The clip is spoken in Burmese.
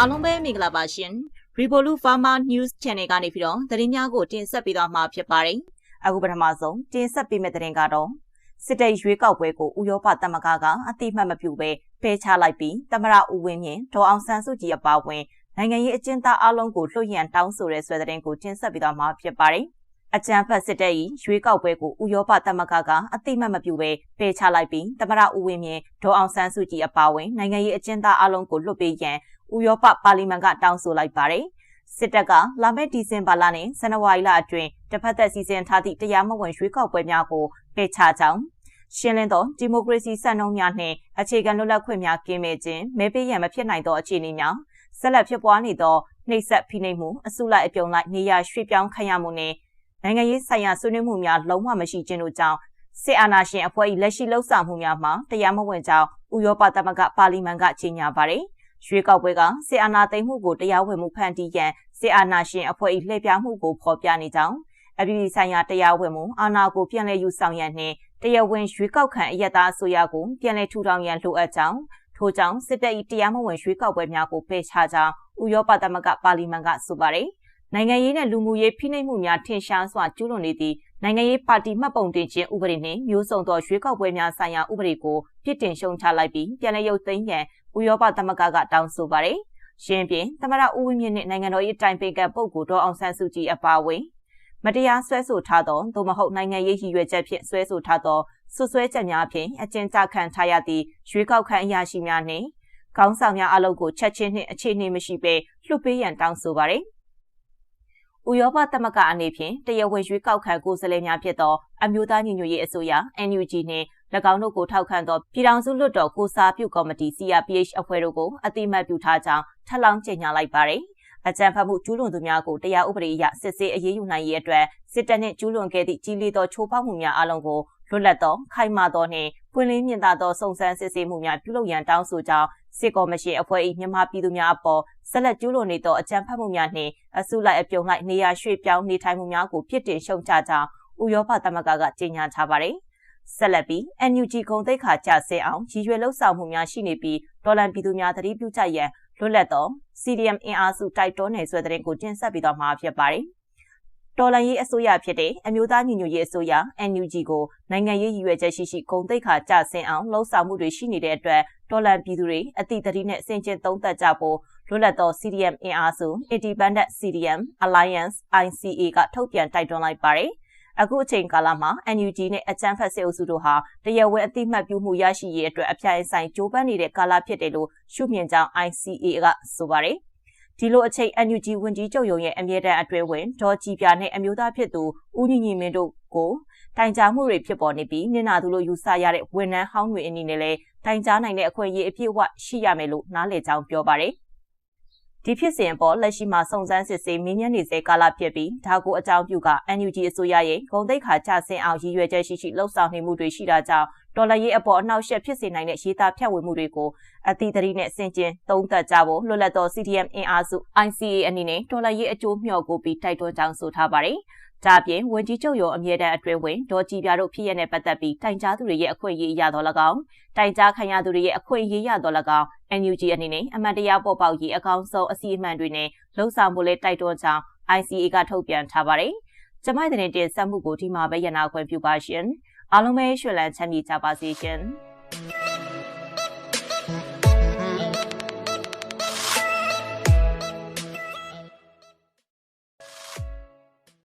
အားလုံးပဲမင်္ဂလာပါရှင် Revolut Pharma News Channel ကနေပြီးတော့သတင်းများကိုတင်ဆက်ပေးသွားမှာဖြစ်ပါတယ်အခုပထမဆုံးတင်ဆက်ပေးမယ့်သတင်းကတော့စစ်တပ်ရွေးကောက်ပွဲကိုဥရောပသမဂ္ဂကအတိမတ်မပြုဘဲဖယ်ချလိုက်ပြီးသမရဦးဝင်းမြင့်ဒေါ်အောင်ဆန်းစုကြည်အပါအဝင်နိုင်ငံရေးအကျဉ်းသားအလုံးကိုလွှတ်ရန်တောင်းဆိုတဲ့ဆွဲသတင်းကိုတင်ဆက်ပေးသွားမှာဖြစ်ပါတယ် အကြံဖတ်စစ်တပ်၏ရွေးကောက်ပွဲကိုဥရောပသမဂ္ဂကအတိမတ်မပြုဘဲပယ်ချလိုက်ပြီးသမရဦးဝင်းမြင့်ဒေါ်အောင်ဆန်းစုကြည်အပါအဝင်နိုင်ငံရေးအကျဉ်းသားအလုံးကိုလွှတ်ပေးရန်ဥရောပပါလီမန်ကတောင်းဆိုလိုက်ပါတယ်။စစ်တပ်ကလာမယ့်ဒီဇင်ဘာလနဲ့ဇန်နဝါရီလအတွင်းတစ်ဖက်သက်စီစဉ်ထားသည့်တရားမဝင်ရွေးကောက်ပွဲများကိုပယ်ချကြောင်းရှင်းလင်းသောဒီမိုကရေစီစံနှုန်းများနှင့်အခြေခံလွတ်လပ်ခွင့်များကင်းမဲ့ခြင်းမဲပေးရန်မဖြစ်နိုင်သောအခြေအနေများဆက်လက်ဖြစ်ပွားနေသောနှိပ်စက်ဖိနှိပ်မှုအစုလိုက်အပြုံလိုက်နေရာရွှေ့ပြောင်းခံရမှုနှင့် နိုင်ငံရေးဆိုင်ရာဆွေးနွေးမှုများလုံးဝမရှိခြင်းတို့ကြောင့်စစ်အာဏာရှင်အဖွဲ့၏လက်ရှိလှုပ်ဆောင်မှုများမှာတရားမဝင်ကြောင်းဥရောပသမဂ္ဂပါလီမန်ကကြေညာပါတယ်။ရွေးကောက်ပွဲကစစ်အာဏာသိမ်းမှုကိုတရားဝင်မှုဖန်တီးရန်စစ်အာဏာရှင်အဖွဲ့၏လှည့်ပြားမှုကိုဖော်ပြနေကြောင်းအပြည်ပြည်ဆိုင်ရာတရားဝင်မှုအာဏာကိုပြန်လည်ယူဆောင်ရန်နှင့်တရားဝင်ရွေးကောက်ခံအယက်သားအစိုးရကိုပြန်လည်ထူထောင်ရန်လိုအပ်ကြောင်းထို့ကြောင့်စစ်တပ်၏တရားမဝင်ရွေးကောက်ပွဲများကိုပယ်ချကြောင်းဥရောပသမဂ္ဂပါလီမန်ကဆိုပါတယ် နိုင်ငံရေးနဲ့လူမှုရေးဖိနှိပ်မှုများထင်ရှားစွာကျူးလွန်နေသည့်နိုင်ငံရေးပါတီမှတ်ပုံတင်ခြင်းဥပဒေနှင့်မျိုးစုံသောရွေးကောက်ပွဲများဆိုင်ရာဥပဒေကိုပြစ်တင်ရှုံချလိုက်ပြီးပြန်လည်ရုပ်သိမ်းရန်ဥရောပသမဂ္ဂကတောင်းဆိုပါတယ်။ရှင်းပြသမရဦးဝင်းမြင့်နဲ့နိုင်ငံတော်၏တိုင်ပင်ခံပုဂ္ဂိုလ်တော်အောင်ဆန်းစုကြည်အပါအဝင်မတရားဆွဲဆိုထားသောသို့မဟုတ်နိုင်ငံရေးရည်ရွယ်ချက်ဖြင့်ဆွဲဆိုထားသောဆွဆွဲချက်များဖြင့်အကျဉ်းချခံထားရသည့်ရွေးကောက်ခံအရာရှိများနှင့်ခေါင်းဆောင်များအလုပ်ကိုချက်ချင်းနှင့်အခြေအနေမရှိဘဲလွှတ်ပေးရန်တောင်းဆိုပါရယ် ဥရောပသမဂ္ဂအနေဖြင့်တရားဝင်ရွေးကောက်ခံကိုယ်စားလှယ်များဖြစ်သောအမျိုးသားညီညွတ်ရေးအစိုးရ NUG နှင့်၎င်းတို့ကိုထောက်ခံသောပြည်ထောင်စုလွှတ်တော်ကိုစားပြုကော်မတီ CRPH အဖွဲ့တို့ကိုအတိမတ်ပြုထားကြောင်းထပ်လောင်းကြေညာလိုက်ပါတယ်။အကြံဖတ်မှုကျူးလွန်သူများကိုတရားဥပဒေအရစစ်ဆေးအရေးယူနိုင်ရေးအတွက်စစ်တပ်နှင့်ကျူးလွန်ခဲ့သည့်ကြီးလေးသောချိုးဖောက်မှုများအလုံးကိုလွတ်လပ်သောခိုင်မာသောနှင့် ပွင့်လင်းမြင်သာသောစုံစမ်းစစ်ဆေးမှုများပြုလုပ်ရန်တောင်းဆိုကြောင်းစစ်ကော်မရှင်အဖွဲ့၏မြန်မာပြည်သူများအပေါ်ဆက်လက်ကျူးလွန်နေသောအကြမ်းဖက်မှုများနှင့်အစုလိုက်အပြုံလိုက်နေရာရွှေ့ပြောင်းနေထိုင်မှုများကိုပြစ်တင်ရှုံချကြောင်းဥရောပသမဂ္ဂကကြေညာထားပါသည်ဆက်လက်ပြီး NUG ဂုံတိတ်ခါကြဆဲအောင်ရည်ရွယ်လှုပ်ဆောင်မှုများရှိနေပြီးဒေါ်လန်ပြည်သူများသတိပြုကြရန်လွတ်လပ်သော CDM အင်အားစုတိုက်တွန်းနေဆွဲတဲ့ကိုတင်ဆက်ပြီးတော့မှာဖြစ်ပါတယ်။ တော်လန်ရေးအစိုးရဖြစ်တဲ့အမျိုးသားညီညွတ်ရေးအစိုးရ NUG ကိုနိုင်ငံရေးရည်ရွယ်ချက်ရှိရှိဂုံတိတ်ခါကြဆင်းအောင်လှုံ့ဆော်မှုတွေရှိနေတဲ့အတွက်တော်လန်ပြည်သူတွေအတိတ်တတိနဲ့စင်ကျင်သုံးသပ်ကြဖို့လွတ်လပ်သော CDM အင်အားစု Independent CDM Alliance ICA ကထုတ်ပြန်တိုက်တွန်းလိုက်ပါတယ်။အခုအချိန်ကာလမှာ NUG နဲ့အကြမ်းဖက်စစ်အုပ်စုတို့ဟာတရားဝင်အသိမှတ်ပြုမှုရရှိရေးအတွက်အပြိုင်ဆိုင်ကြိုးပမ်းနေတဲ့ကာလဖြစ်တယ်လို့ရှုမြင်ကြောင်း ICA ကဆိုပါတယ်။ ဒီလိုအချိန် NUG ဝန်ကြီးချုပ်ရုံရဲ့အမြဲတမ်းအတွဲဝင်ဒေါ်ကြည်ပြနဲ့အမျိုးသားဖြစ်သူဦးညီညီမင်းတို့ကိုတိုင်ကြားမှုတွေဖြစ်ပေါ်နေပြီးနင်နာသူလို့ယူဆရတဲ့ဝန်ထမ်းဟောင်းတွေအနေနဲ့လည်းတိုင်ကြားနိုင်တဲ့အခွင့်အရေးအပြည့်အဝရှိရမယ်လို့နားလည်ကြောင်းပြောပါတယ်။ဒီဖြစ်စဉ်အပေါ်လက်ရှိမှာစုံစမ်းစစ်ဆေးမင်းမြန်းနေစေကာလဖြစ်ပြီးဒါကိုအကြောင်းပြုက NUG အစိုးရရဲ့ဂုံတိတ်ခါချဆင်းအောင်ရည်ရွယ်ချက်ရှိရှိလှုပ်ဆောင်နေမှုတွေရှိတာကြောင့် ဒေါ်လာရေးအပေါ်အနှောက်အယှက်ဖြစ်စေနိုင်တဲ့ရေးသားဖြန့်ဝေမှုတွေကိုအသီးသီးနဲ့ဆင်ကျင်သုံးသပ်ကြဖို့လွတ်လပ်သော CDM အင်အားစု ICA အနေနဲ့ဒေါ်လာရေးအကျိုးမျှော်ကိုပြီးတိုက်တွန်းကြောင်းဆိုထားပါတယ်။ဒါပြင်ဝန်ကြီးချုပ်ရုံအမြဲတမ်းအတွင်းဝင်ဒေါ်ကြည်ပြတို့ဖြစ်ရတဲ့ပတ်သက်ပြီးတိုင်ကြားသူတွေရဲ့အခွင့်အရေးရတော်၎င်းတိုင်ကြားခံရသူတွေရဲ့အခွင့်အရေးရတော်၎င်း NUG အနေနဲ့အမှန်တရားပေါ်ပေါက်ရေးအကောင်းဆုံးအစီအမံတွေနဲ့လှုံ့ဆော်မှုလေးတိုက်တွန်းကြောင်း ICA ကထုတ်ပြန်ထားပါတယ်။ကျမိုက်တဲ့တင်ဆက်မှုကိုဒီမှာပဲရနာခွင့်ပြုပါရှင်။ 阿龙妹，先来参 sholat.